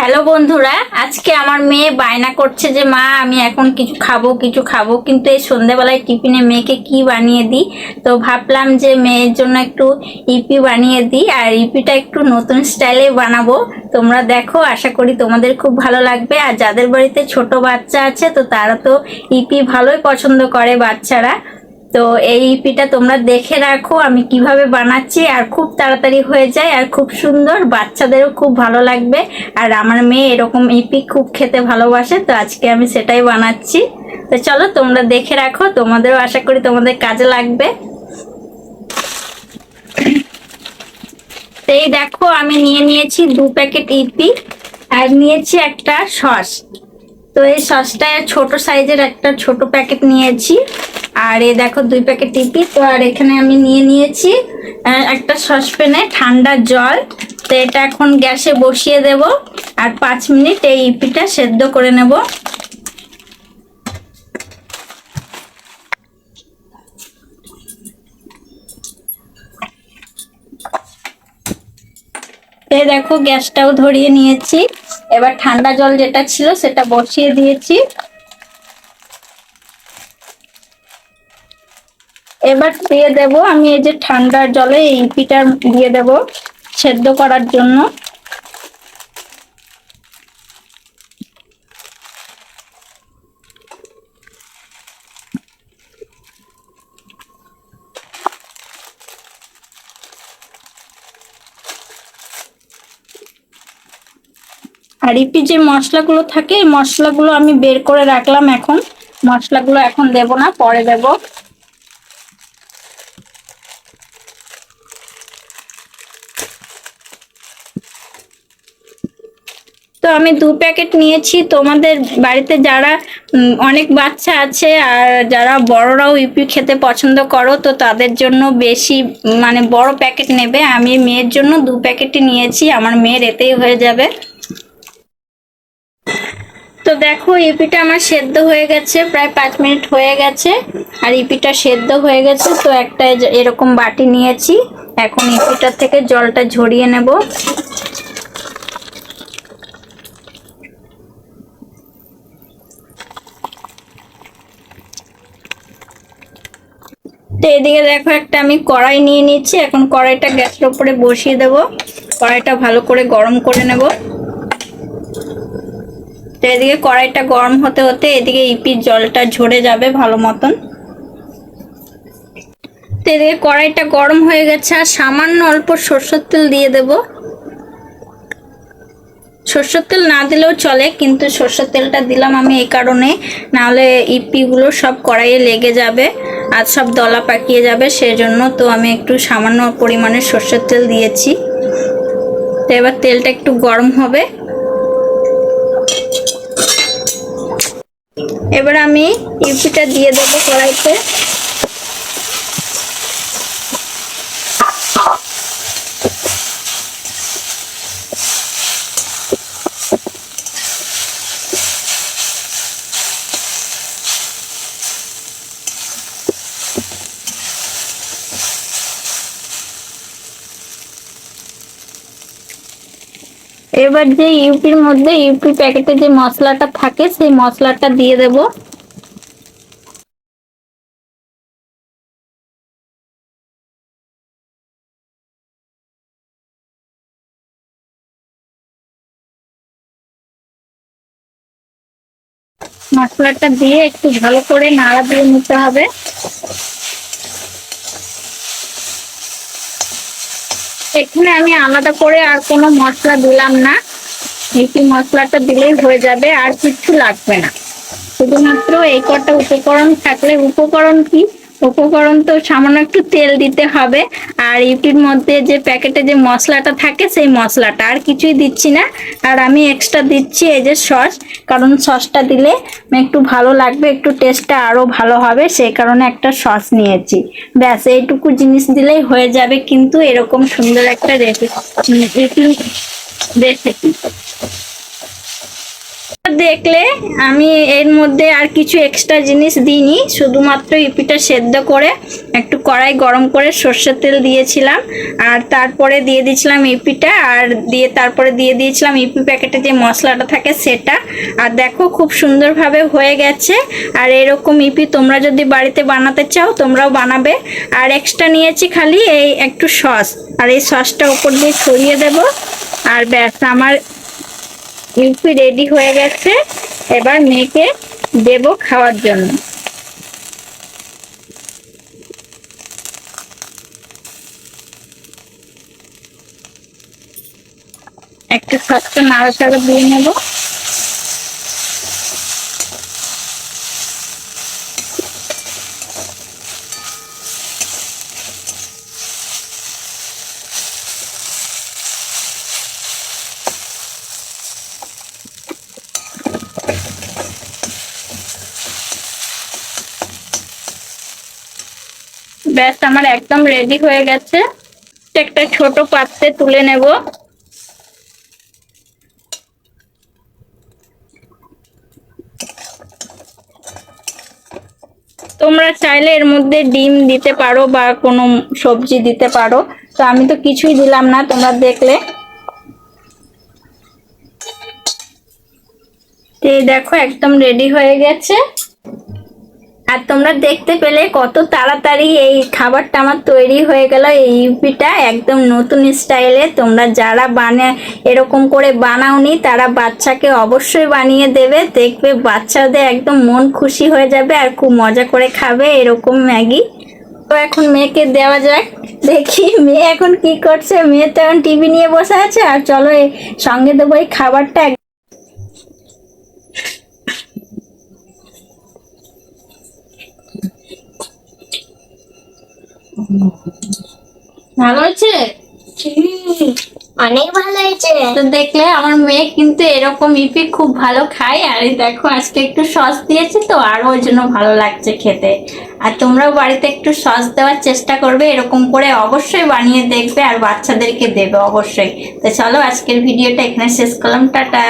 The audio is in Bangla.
হ্যালো বন্ধুরা, আজকে আমার মেয়ে বায়না করছে যে, মা, আমি এখন কিছু খাব কিছু খাব। কিন্তু এই সন্ধেবেলায় টিফিনে মেয়েকে কি বানিয়ে দিই? তো ভাবলাম যে, মেয়ের জন্য একটু ইপি বানিয়ে দিই, আর ইপিটা একটু নতুন স্টাইলে বানাবো। তোমরা দেখো, আশা করি তোমাদের খুব ভালো লাগবে। আর যাদের বাড়িতে ছোট বাচ্চা আছে, তো তারা তো ইপি ভালোই পছন্দ করে বাচ্চারা। তো এই ইপিটা তোমরা দেখে রাখো, আমি কীভাবে বানাচ্ছি আর খুব তাড়াতাড়ি হয়ে যায় আর খুব সুন্দর, বাচ্চাদেরও খুব ভালো লাগবে। আর আমার মেয়ে এরকম ইপি খুব খেতে ভালোবাসে, তো আজকে আমি সেটাই বানাচ্ছি। তো চলো তোমরা দেখে রাখো, তোমাদেরও আশা করি তোমাদের কাজে লাগবে। এই দেখো, আমি নিয়ে নিয়েছি দু প্যাকেট ইপি আর নিয়েছি একটা সস। তো এই সসটা ছোট সাইজের একটা ছোট প্যাকেট নিয়েছি। আর এই দেখো দুই প্যাকেট টিপি, তো আর এখানে আমি নিয়ে নিয়েছি একটা সসপ্যানে ঠান্ডা জল। তো এটা এখন গ্যাসে বসিয়ে দেব, আর পাঁচ মিনিট এই ইপিটা সেদ্ধ করে নেব। এই দেখো গ্যাসটাও ধরিয়ে নিয়েছি। এবার ঠান্ডা জল যেটা ছিল সেটা বসিয়ে দিয়েছি। এবার দিয়ে দেব আমি এই যে ঠান্ডা জলে এই পিঠা দিয়ে দেব সেদ্ধ করার জন্য। আর ইপি যে মশলাগুলো থাকে, এই মশলাগুলো আমি বের করে রাখলাম এখন। মশলাগুলো এখন দেব না, পরে দেবো। তো আমি দু প্যাকেট নিয়েছি। তোমাদের বাড়িতে যারা অনেক বাচ্চা আছে আর যারা বড়রাও ইপি খেতে পছন্দ করো, তো তাদের জন্য বেশি মানে বড় প্যাকেট নেবে। আমি মেয়ের জন্য দু প্যাকেটই নিয়েছি। আমার মেয়ের এতেই হয়ে যাবে। তো দেখো ইপিটা আমার সেদ্ধ হয়ে গেছে। প্রায় পাঁচ মিনিট হয়ে গেছে। আর ইপিটা সেদ্ধ হয়ে গেছে, তো একটা এরকম বাটি নিয়েছি। এখন ইপিটার থেকে জলটা ঝরিয়ে নেব। এদিকে দেখো একটা আমি কড়াই নিয়ে নিচ্ছি। এখন কড়াইটা গ্যাসের উপরে বসিয়ে দেব। কড়াইটা ভালো করে গরম করে নেব। তো এদিকে কড়াইটা গরম হতে হতে এদিকে ইপির জলটা ঝরে যাবে ভালো মতন। তো এদিকে কড়াইটা গরম হয়ে গেছে। আর সামান্য অল্প সরষের তেল দিয়ে দেব। সরষের তেল না দিলেও চলে, কিন্তু সরষের তেলটা দিলাম আমি এই কারণে। নাহলে ইপিগুলো সব কড়াইয়ে লেগে যাবে আর সব দলা পাকিয়ে যাবে, সেজন্য তো আমি একটু সামান্য পরিমাণে সরষের তেল দিয়েছি। তো এবার তেলটা একটু গরম হবে। এবার আমি ইউপিটা দিয়ে দেবো কড়াইতে। এবার যে ইউপির মধ্যে, ইউপি প্যাকেটে যে মশলাটা থাকে, সেই মশলাটা দিয়ে দেব। মশলাটা দিয়ে একটু ভালো করে নাড়া দিয়ে নিতে হবে। এখানে আমি আলাদা করে আর কোনো মশলা দিলাম না। একটি মশলাটা দিলেই হয়ে যাবে, আর কিছু লাগবে না। শুধুমাত্র এই কটা উপকরণ থাকলে, উপকরণ কি? উপকরণ তো সামান্য একটু তেল দিতে হবে। আর ইউটির মধ্যে যে প্যাকেটে যে মশলাটা থাকে, সেই মশলাটা আর কিছুই দিচ্ছি না। আর আমি এক্সট্রা দিচ্ছি এই যে সস, কারণ সসটা দিলে একটু ভালো লাগবে, একটু টেস্টটা আরও ভালো হবে, সেই কারণে একটা সস নিয়েছি। ব্যাস, এইটুকু জিনিস দিলেই হয়ে যাবে, কিন্তু এরকম সুন্দর একটা রেসিপি রেসিপি দেখলে আমি এর মধ্যে আর কিছু এক্সট্রা জিনিস দিইনি, শুধুমাত্র ইপিটা সেদ্ধ করে একটু কড়াই গরম করে সর্ষের তেল দিয়েছিলাম, আর তারপরে দিয়ে দিয়েছিলাম ইপিটা, আর দিয়ে তারপরে দিয়ে দিয়েছিলাম ইপি প্যাকেটে যে মশলাটা থাকে সেটা, আর দেখো খুব সুন্দরভাবে হয়ে গেছে, আর এরকম ইপি তোমরা যদি বাড়িতে বানাতে চাও তোমরাও বানাবে, আর এক্সট্রা নিয়েছি খালি এই একটু সস, আর এই সসটা ওপর দিয়ে ছড়িয়ে দেব, আর ব্যাস, আমার ইউপি রেডি হয়ে গেছে। এবার মেয়েকে দেব খাওয়ার জন্য। একটু সস্ত নাড়াচাড়া দিয়ে নেব। ব্যাস, আমার একদম রেডি হয়ে গেছে। একটা ছোট পাত্রে তুলে নেব। তোমরা চাইলে এর মধ্যে ডিম দিতে পারো বা কোনো সবজি দিতে পারো। তো আমি তো কিছুই দিলাম না, তোমরা দেখলে। তো দেখো, একদম রেডি হয়ে গেছে। আর তোমরা দেখতে পেলে কত তাড়াতাড়ি এই খাবারটা আমার তৈরি হয়ে গেল। এই ইউপিটা একদম নতুন স্টাইলে। তোমরা যারা বানে এরকম করে বানাওনি, তারা বাচ্চাকে অবশ্যই বানিয়ে দেবে। দেখবে বাচ্চাদের একদম মন খুশি হয়ে যাবে আর খুব মজা করে খাবে এরকম ম্যাগি। তো এখন মেয়েকে দেওয়া যাক। দেখি মেয়ে এখন কি করছে। মেয়ে তো এখন টিভি নিয়ে বসে আছে। আর চলো সঙ্গে দেবো এই খাবারটা। ভালো হয়েছে? অনেক ভালো হয়েছে। তো দেখলে আমার মেয়ে কিন্তু এরকম ইপি খুব ভালো খায়। আর দেখো আজকে একটু সস দিয়েছে তো আরও ওই জন্য ভালো লাগছে খেতে। আর তোমরাও বাড়িতে একটু সস দেওয়ার চেষ্টা করবে এরকম করে অবশ্যই বানিয়ে দেখবে আর বাচ্চাদেরকে দেবে অবশ্যই। তো চলো আজকের ভিডিওটা এখানে শেষ করলাম। টাটা।